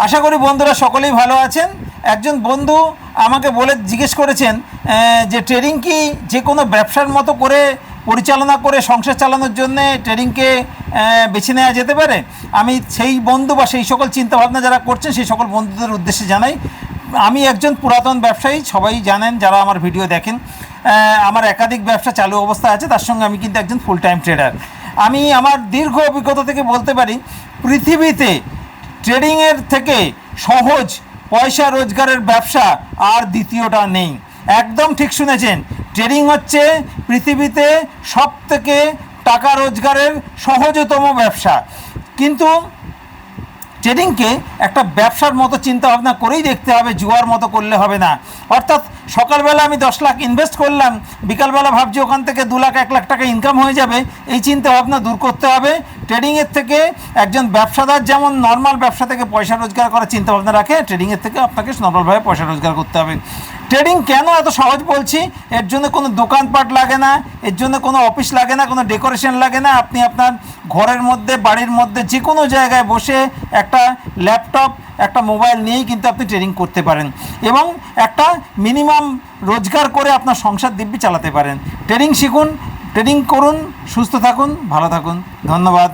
আশা করি বন্ধুরা সকলেই ভালো আছেন। একজন বন্ধু আমাকে বলে জিজ্ঞেস করেছেন যে ট্রেডিং কি যে কোনো ব্যবসার মতো করে পরিচালনা করে সংসার চালানোর জন্য ট্রেডিংকে বেছে নেওয়া যেতে পারে? আমি সেই বন্ধু বা সেই সকল চিন্তাভাবনা যারা করছেন, সেই সকল বন্ধুদের উদ্দেশ্যে জানাই, আমি একজন পুরাতন ব্যবসায়ী, সবাই জানেন যারা আমার ভিডিও দেখেন আমার একাধিক ব্যবসা চালু অবস্থা আছে, তার সঙ্গে আমি কিন্তু একজন ফুল টাইম ট্রেডার আমি আমার দীর্ঘ অভিজ্ঞতা থেকে বলতে পারি, পৃথিবীতে ট্রেডিংয়ের থেকে সহজ পয়সা রোজগারের ব্যবসা আর দ্বিতীয়টা নেই। একদম ঠিক শুনেছেন, ট্রেডিং হচ্ছে পৃথিবীতে সব থেকে টাকা রোজগারের সহজতম ব্যবসা। কিন্তু ট্রেডিংকে একটা ব্যবসার মতো চিন্তা ভাবনা করেই দেখতে হবে, জুয়ার মতো করলে হবে না। অর্থাৎ সকালবেলা আমি দশ লাখ ইনভেস্ট করলাম, বিকালবেলা ভাবছি ওখান থেকে দু লাখ, এক লাখ টাকা ইনকাম হয়ে যাবে, এই চিন্তা ভাবনা দূর করতে হবে। ট্রেডিংয়ের থেকে একজন ব্যবসাদার যেমন নর্মাল ব্যবসা থেকে পয়সা রোজগার করার চিন্তাভাবনা রাখে ট্রেডিংয়ের থেকে আপনাকে নর্মালভাবে পয়সা রোজগার করতে হবে। ট্রেডিং কেন এত সহজ বলছি? এর জন্য কোনো দোকানপাট লাগে না, এর জন্য কোনো অফিস লাগে না, কোনো ডেকোরেশন লাগে না। আপনি আপনার ঘরের মধ্যে, বাড়ির মধ্যে যে কোনো জায়গায় বসে একটা ল্যাপটপ একটা মোবাইল নিয়েই কিন্তু আপনি ট্রেডিং করতে পারেন এবং একটা মিনিমাম রোজগার করে আপনার সংসার দিব্যি চালাতে পারেন। ট্রেডিং শিখুন ট্রেডিং করুন, সুস্থ থাকুন, ভালো থাকুন। ধন্যবাদ।